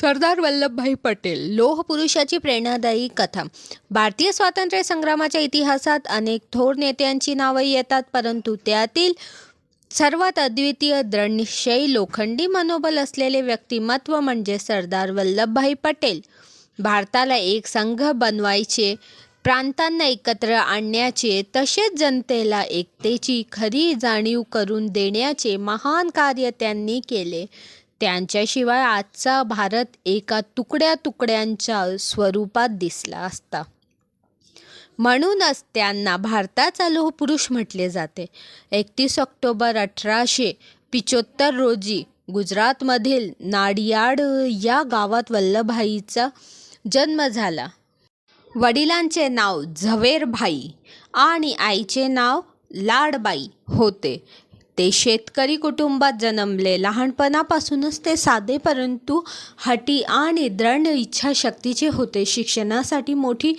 सरदार वल्लभभाई पटेल लोहपुरुषाची प्रेरणादायी कथा. भारतीय स्वातंत्र्य संग्रामाच्या इतिहासात अनेक थोर नेत्यांची नावं येतात परंतु त्यातील सर्वात अद्वितीय दृढनिश्चयी लोखंडी मनोबल असलेले व्यक्तिमत्व म्हणजे सरदार वल्लभभाई पटेल. भारताला एक संघ बनवायचे प्रांतांना एकत्र आणण्याचे तसेच जनतेला एकतेची खरी जाणीव करून देण्याचे महान कार्य त्यांनी केले. त्यांच्याशिवाय आजचा भारत एका तुकड्या तुकड्यांच्या स्वरूपात दिसला असता. म्हणूनच त्यांना भारताचा लोहपुरुष म्हटले जाते. एकतीस ऑक्टोबर अठराशे पिचोत्तर रोजी गुजरातमधील नाडियाड या गावात वल्लभभाईचा जन्म झाला. वडिलांचे नाव झवेरभाई आणि आईचे नाव लाडबाई होते. ते शेतकरी कुटुंबात जन्मले. लहानपणापासूनच ते साधे परंतु हटी आणि दृढ इच्छाशक्तीचे होते. शिक्षणासाठी मोठी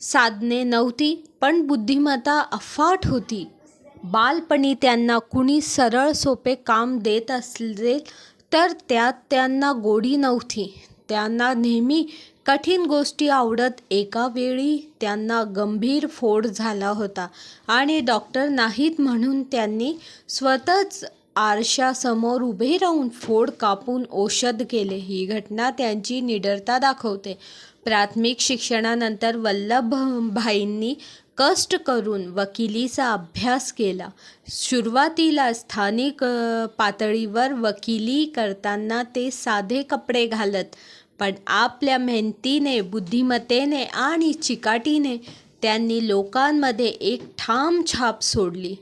साधने नव्हती पण बुद्धिमत्ता अफाट होती. बालपणी त्यांना कुणी सरळ सोपे काम देत असले तर त्यात त्यांना गोडी नव्हती. त्यांना नेहमी कठीण गोष्टी आवडत एका वेळी त्यांना गंभीर फोड झाला होता. आणि डॉक्टर नाहीत म्हणून त्यांनी स्वतःच आरशासमोर उभे राहून फोड कापून औषध केले. ही घटना त्यांची निडरता दाखवते. प्राथमिक शिक्षणानंतर वल्लभभाईंनी कष्ट करून वकिलीचा अभ्यास केला. सुरुवातीला स्थानिक पातळीवर वकिली करताना ते साधे कपडे घालत पण आपल्या मेहनतीने बुद्धिमत्तेने आणि चिकाटीने त्यांनी लोकांमध्ये एक ठाम छाप सोडली.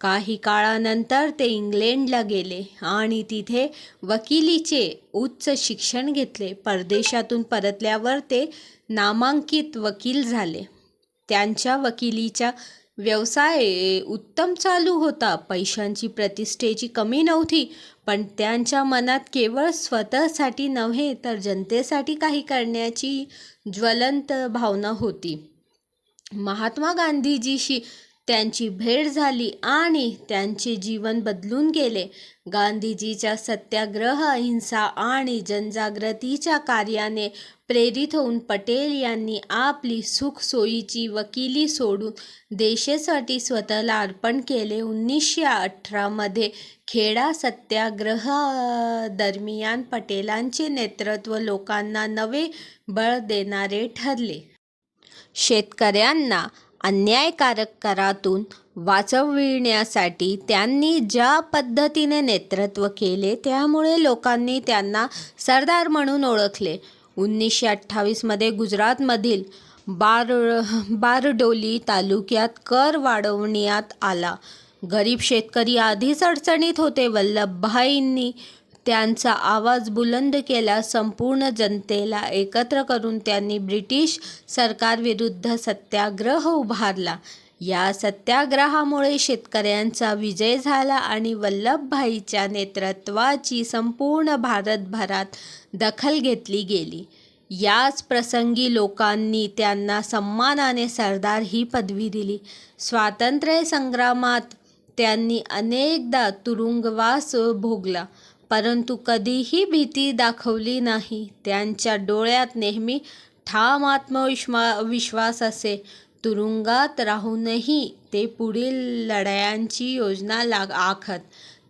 काही काळानंतर ते इंग्लंडला गेले आणि तिथे वकिलीचे उच्च शिक्षण घेतले. परदेशातून परतल्यावर ते नामांकित वकील झाले. त्यांच्या वकिलीच्या व्यवसाय उत्तम चालू होता. पैशांची प्रतिष्ठेची कमी नव्हती पण त्यांच्या मनात केवळ स्वतःसाठी नव्हे तर जनतेसाठी काही करण्याची ज्वलंत भावना होती. महात्मा गांधीजीशी त्यांची भेट झाली आणि त्यांचे जीवन बदलून गेले. गांधीजीच्या सत्याग्रह अहिंसा आणि जनजागृतीच्या कार्याने प्रेरित होऊन पटेल यांनी आपली सुखसोयीची वकिली सोडून देशासाठी स्वतःला अर्पण केले. उन्नीसशे अठरामध्ये खेडा सत्याग्रह दरम्यान पटेलांचे नेतृत्व लोकांना नवे बळ देणारे ठरले. शेतकऱ्यांना अन्यायकारक करातून वाचविण्यासाठी त्यांनी ज्या पद्धतीने नेतृत्व केले त्यामुळे लोकांनी त्यांना सरदार म्हणून ओळखले. उन्नीसशे अठ्ठावीसमध्ये गुजरातमधील बार बारडोली तालुक्यात कर वाढवण्यात आला. गरीब शेतकरी आधीच अडचणीत होते. वल्लभभाईंनी त्यांचा आवाज बुलंद केला. संपूर्ण जनतेला एकत्र करून त्यांनी ब्रिटिश सरकारविरुद्ध सत्याग्रह उभारला. या सत्याग्रहामुळे शेतकऱ्यांचा विजय झाला आणि वल्लभभाईच्या नेतृत्वाची संपूर्ण भारतभरात दखल घेतली गेली. याच प्रसंगी लोकांनी त्यांना सन्मानाने सरदार ही पदवी दिली. स्वातंत्र्य संग्रामात त्यांनी अनेकदा तुरुंगवास भोगला. परंतु कधीही भीती दाखवली नाही. त्यांच्या डोळ्यात नेहमी ठाम आत्मविश्वा विश्वास असे. तुरुंगात राहूनही ते पुढील लढायांची योजना लाग आखत.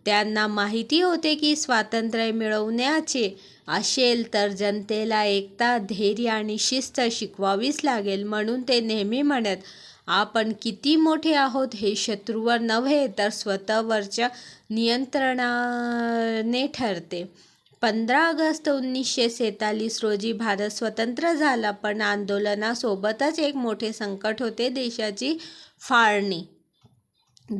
त्यांना माहिती होते की स्वातंत्र्य मिळवण्याचे असेल तर जनतेला एकता धैर्य आणि शिस्त शिकवावीच लागेल म्हणून ते नेहमी म्हणत आपण किती मोठे आहोत हे शत्रूवर नव्हे तर स्वतःवरच्या नियंत्रणाने ठरते. पंधरा ऑगस्ट उन्नीसशे सेहेचाळीस रोजी भारत स्वतंत्र झाला पण आंदोलनासोबतच एक मोठे संकट होते. देशाची फाळणी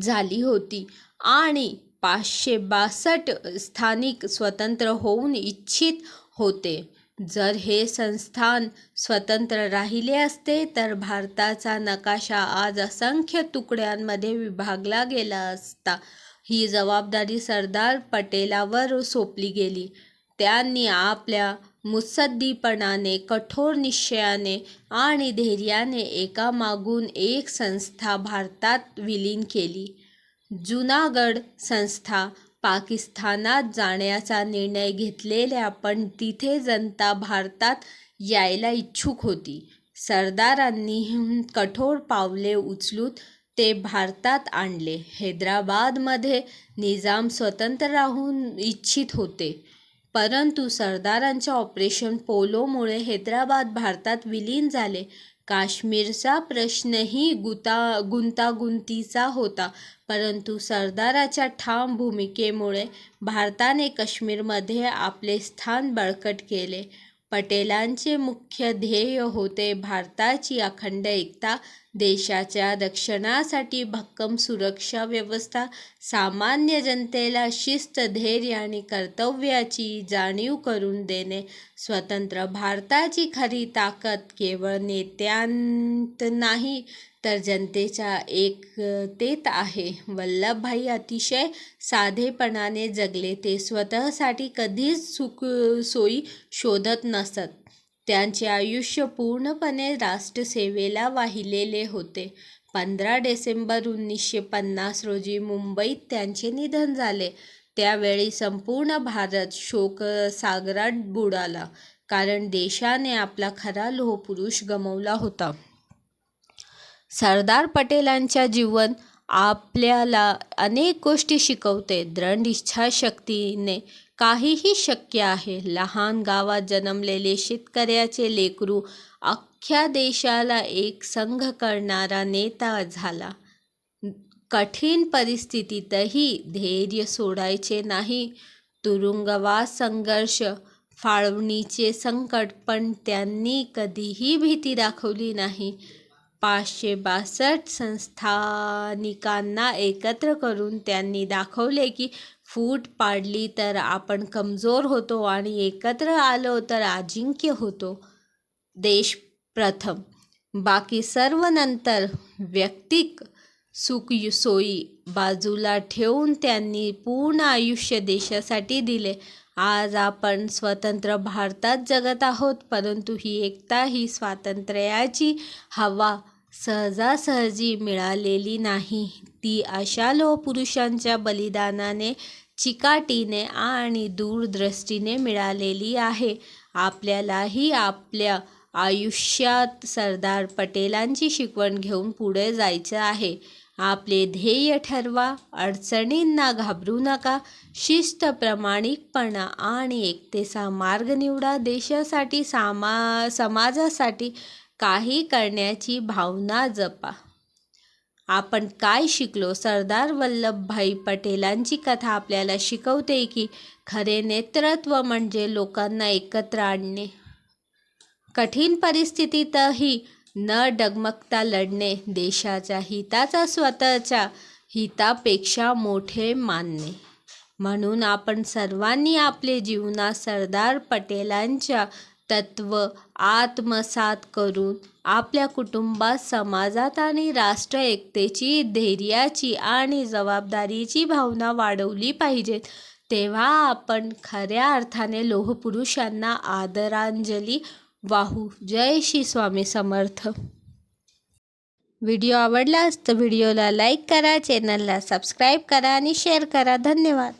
झाली होती आणि पाचशे बासष्ट स्थानिक स्वतंत्र होऊन इच्छित होते. जर हे संस्थान स्वतंत्र राहिले असते तर भारताचा नकाशा आज असंख्य तुकड्यांमध्ये विभागला गेला असता. ही जबाबदारी सरदार पटेलावर सोपली गेली. त्यांनी आपल्या मुत्सद्दीपणाने कठोर निश्चयाने आणि धैर्याने एकामागून एक संस्था भारतात विलीन केली. जुनागड संस्था पाकिस्तानात जाण्याचा निर्णय घेतलेल्या पण तिथे जनता भारतात यायला इच्छुक होती. सरदारांनी कठोर पावले उचलून ते भारतात आणले. हैदराबादमध्ये निजाम स्वतंत्र राहून इच्छित होते. परंतु सरदारांच्या ऑपरेशन पोलोमुळे हैदराबाद भारतात विलीन झाले. काश्मीरचा प्रश्नही गुता गुंतागुंतीचा होता. परंतु सरदाराच्या ठाम भूमिकेमुळे भारताने काश्मीरमध्ये आपले स्थान बळकट केले. पटेलांचे मुख्य ध्येय होते भारताची अखंड एकता देशाच्या रक्षणासाठी भक्कम सुरक्षा व्यवस्था सामान्य जनतेला शिस्त धैर्य आणि कर्तव्याची जाणीव करून देणे स्वतंत्र भारताची खरी ताकद केवळ नेत्यांत नाही तर जनतेच्या एकतेत आहे. वल्लभभाई अतिशय साधेपणाने जगले ते स्वतःसाठी कधीच सुख सोयी शोधत नसत. त्यांचे आयुष्य पूर्णपणे राष्ट्रसेवेला वाहिलेले होते. पंधरा डिसेंबर उन्नीसशे पन्नास रोजी मुंबईत त्यांचे निधन झाले. त्यावेळी संपूर्ण भारत शोकसागरात बुडाला कारण देशाने आपला खरा लोहपुरुष गमवला होता. सरदार पटेलांच्या जीवन आपल्याला अनेक गोष्टी शिकवते. दृढ इच्छाशक्तीने काहीही शक्य आहे. लहान गावात जन्मलेले शेतकऱ्याचे लेकरू अख्ख्या देशाला एक संघ करणारा नेता झाला. कठीण परिस्थितीतही धैर्य सोडायचे नाही. तुरुंगवास संघर्ष फाळवणीचे संकट पण त्यांनी कधीही भीती दाखवली नाही. पाचशे बासष्ट संस्थानिकांना एकत्र करून त्यांनी दाखवले की फूट पाडली तर आपण कमजोर होतो आणि एकत्र आलो तर अजिंक्य होतो. देश प्रथम. बाकी सर्व नंतर व्यक्तिक सुख सोयी बाजूला ठेवून त्यांनी पूर्ण आयुष्य देशासाठी दिले. आज आपण स्वतंत्र भारतात जगत आहोत परंतु ही एकता ही स्वातंत्र्याची हवा सहजासहजी मिळालेली नाही. ती अशा लोहपुरुषांच्या बलिदानाने चिकाटीने आणि दूरदृष्टीने मिळालेली आहे. आपल्यालाही आपल्या आयुष्यात सरदार पटेलांची शिकवण घेऊन पुढे जायचं आहे. आपले ध्येय ठरवा अडचणींना घाबरू नका. शिस्त प्रामाणिकपणा आणि एकतेचा मार्ग निवडा देशासाठी सामा समाजासाठी काही करण्याची भावना जपा. आपण काय शिकलो? सरदार वल्लभभाई पटेलांची कथा आपल्याला शिकवते की खरे नेतृत्व म्हणजे लोकांना एकत्र आणणे. कठीण परिस्थितीतही न डगमगता लढणे देशाच्या हिताचा स्वतःच्या हितापेक्षा मोठे मानणे. म्हणून आपण सर्वांनी आपले जीवनात सरदार पटेलांच्या तत्व आत्मसात करून आपल्या कुटुंबात समाजात आणि राष्ट्र एकतेची धैर्याची आणि जबाबदारीची भावना वाढवली पाहिजेत. तेव्हा आपण खऱ्या अर्थाने लोहपुरुषांना आदरांजली वाहू. जय श्री स्वामी समर्थ. व्हिडिओ आवडलास तर व्हिडिओला लाईक करा चॅनलला सबस्क्राईब करा आणि शेअर करा. धन्यवाद.